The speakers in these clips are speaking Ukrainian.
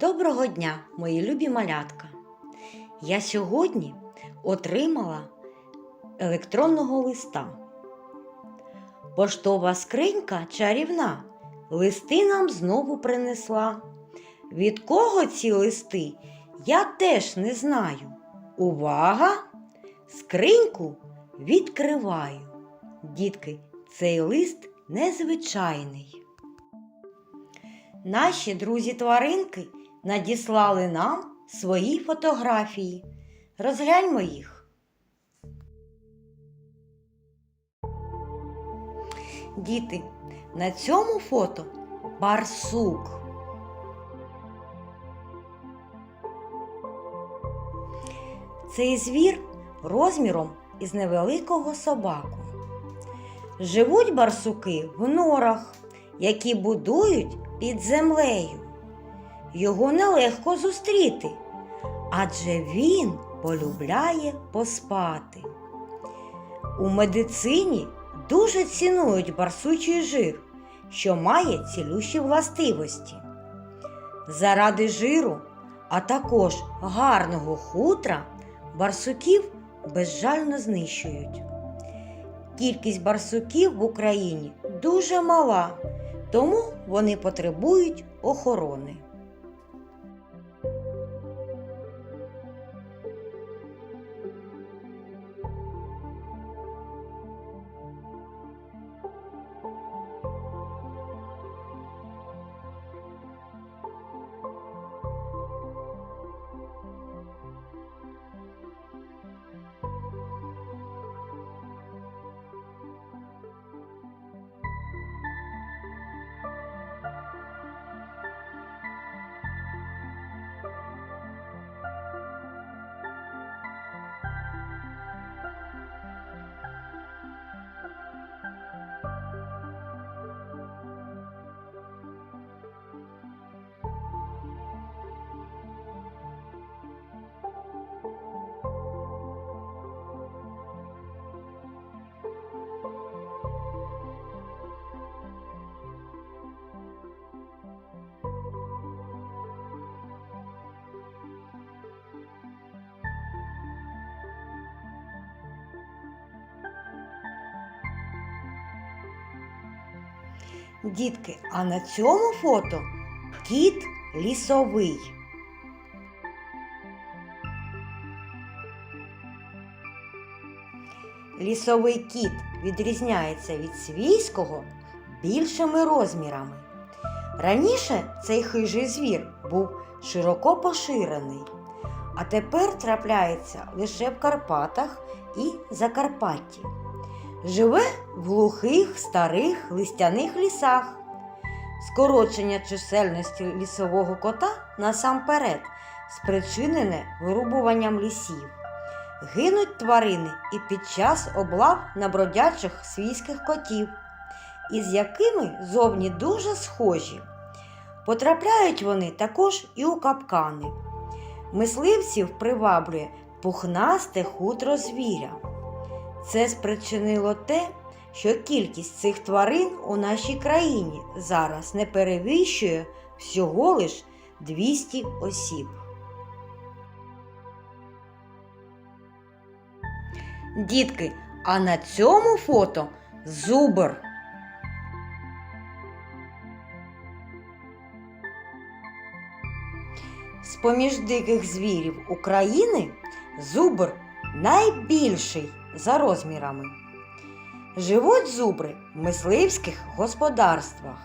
Доброго дня, мої любі малятка! Я сьогодні отримала електронного листа. Поштова скринька чарівна листи нам знову принесла. Від кого ці листи я теж не знаю. Увага! Скриньку відкриваю. Дітки, цей лист незвичайний. Наші друзі-тваринки надіслали нам свої фотографії. Розгляньмо їх. Діти, на цьому фото барсук. Цей звір розміром із невеликого собаку. Живуть барсуки в норах, які будують під землею. Його нелегко зустріти, адже він полюбляє поспати. У медицині дуже цінують барсучий жир, що має цілющі властивості. Заради жиру, а також гарного хутра барсуків безжально знищують. Кількість барсуків в Україні дуже мала, тому вони потребують охорони. Дітки, а на цьому фото кіт лісовий. Лісовий кіт відрізняється від свійського більшими розмірами. Раніше цей хижий звір був широко поширений, а тепер трапляється лише в Карпатах і Закарпатті. Живе в глухих старих листяних лісах. Скорочення чисельності лісового кота насамперед спричинене вирубуванням лісів. Гинуть тварини і під час облав на бродячих свійських котів, із якими зовні дуже схожі. Потрапляють вони також і у капкани. Мисливців приваблює пухнасте хутро звіря. Це спричинило те, що кількість цих тварин у нашій країні зараз не перевищує всього лиш 200 осіб. Дітки, а на цьому фото зубр. З поміж диких звірів України зубр найбільший за розмірами. Живуть зубри в мисливських господарствах.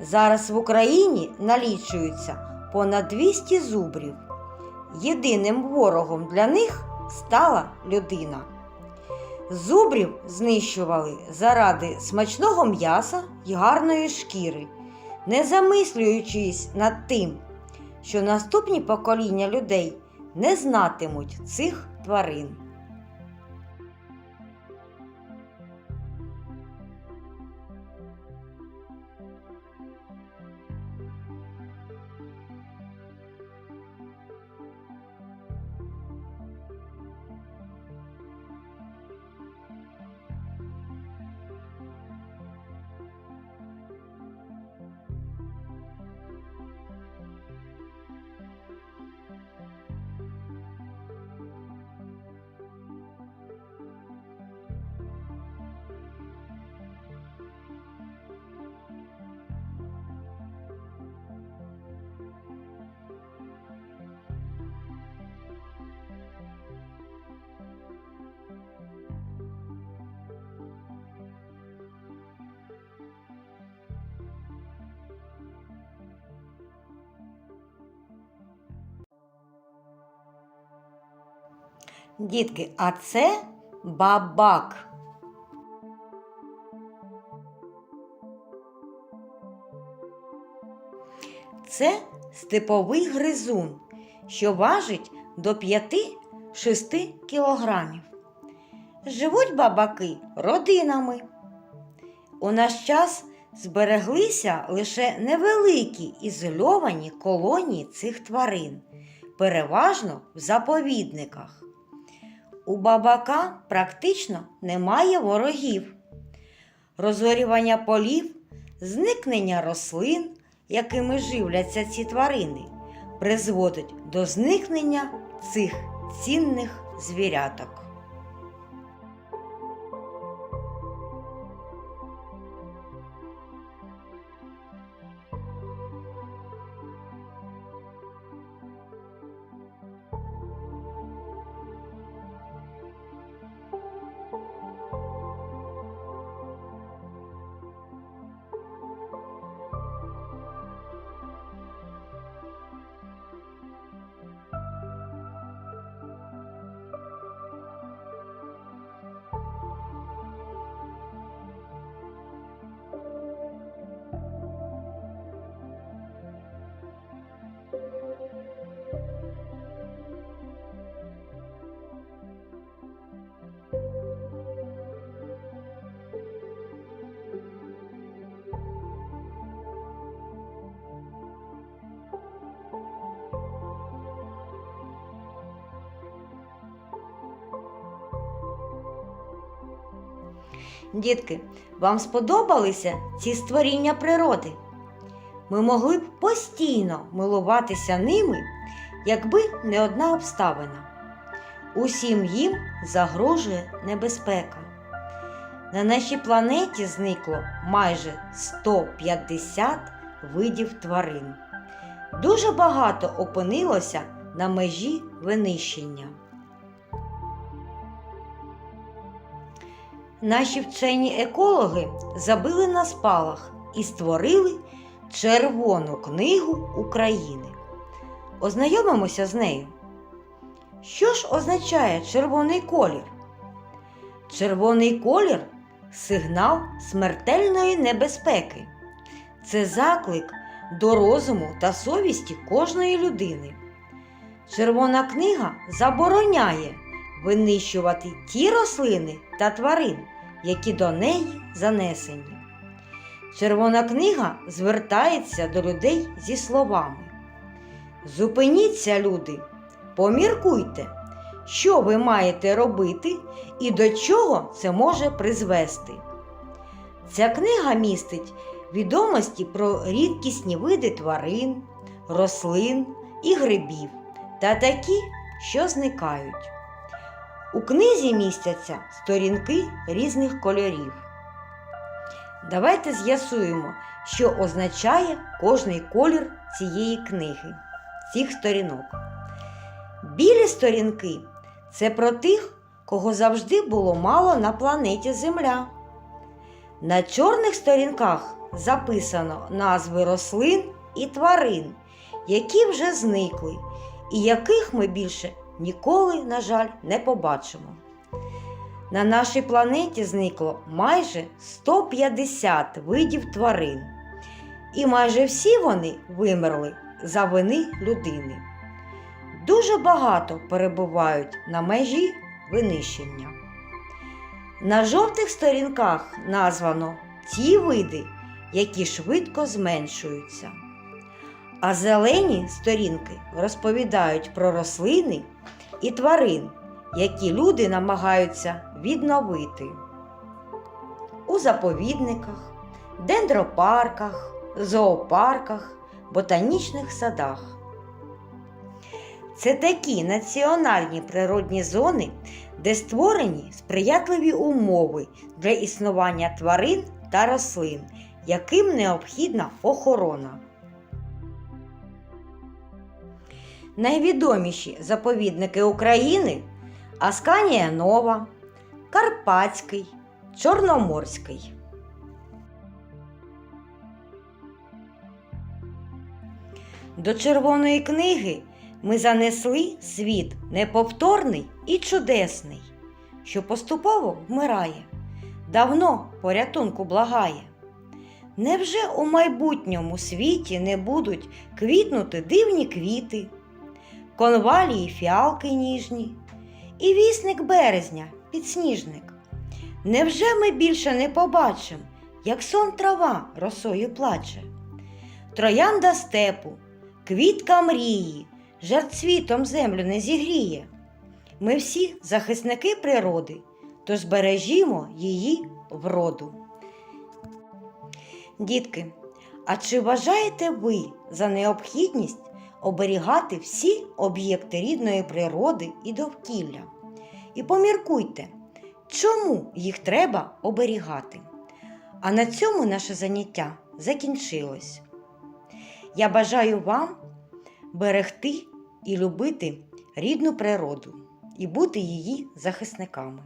Зараз в Україні налічується понад 200 зубрів. Єдиним ворогом для них стала людина. Зубрів знищували заради смачного м'яса й гарної шкіри, не замислюючись над тим, що наступні покоління людей не знатимуть цих тварин. Дітки, а це бабак. Це степовий гризун, що важить до 5-6 кілограмів. Живуть бабаки родинами. У наш час збереглися лише невеликі ізольовані колонії цих тварин, переважно в заповідниках. У бабака практично немає ворогів. Розорювання полів, зникнення рослин, якими живляться ці тварини, призводить до зникнення цих цінних звіряток. Дітки, вам сподобалися ці створіння природи? Ми могли б постійно милуватися ними, якби не одна обставина. Усім їм загрожує небезпека. На нашій планеті зникло майже 150 видів тварин. Дуже багато опинилося на межі винищення. Наші вчені екологи забили на спалах і створили Червону книгу України. Ознайомимося з нею. Що ж означає червоний колір? Червоний колір сигнал смертельної небезпеки. Це заклик до розуму та совісті кожної людини. Червона книга забороняє винищувати ті рослини та тварин, які до неї занесені. Червона книга звертається до людей зі словами: Зупиніться, люди, поміркуйте, що ви маєте робити і до чого це може призвести. Ця книга містить відомості про рідкісні види тварин, рослин і грибів та такі, що зникають. У книзі містяться сторінки різних кольорів. Давайте з'ясуємо, що означає кожний колір цієї книги, цих сторінок. Білі сторінки це про тих, кого завжди було мало на планеті Земля. На чорних сторінках записано назви рослин і тварин, які вже зникли, і яких ми більше ніколи, на жаль, не побачимо. На нашій планеті зникло майже 150 видів тварин, і майже всі вони вимерли за вини людини. Дуже багато перебувають на межі винищення. На жовтих сторінках названо ті види, які швидко зменшуються. А зелені сторінки розповідають про рослини і тварин, які люди намагаються відновити. У заповідниках, дендропарках, зоопарках, ботанічних садах. Це такі національні природні зони, де створені сприятливі умови для існування тварин та рослин, яким необхідна охорона. Найвідоміші заповідники України Асканія Нова, Карпатський, Чорноморський. До Червоної книги Ми занесли світ неповторний і чудесний, що поступово вмирає, давно порятунку благає. Невже у майбутньому світі не будуть квітнути дивні квіти, конвалії фіалки ніжні, і вісник березня, підсніжник? Невже ми більше не побачимо, як сон трава росою плаче? Троянда степу, квітка мрії, жар цвітом землю не зігріє. Ми всі захисники природи, тож бережімо її вроду. Дітки, а чи вважаєте ви за необхідність оберігати всі об'єкти рідної природи і довкілля? І поміркуйте, чому їх треба оберігати? А на цьому наше заняття закінчилось. Я бажаю вам берегти і любити рідну природу і бути її захисниками.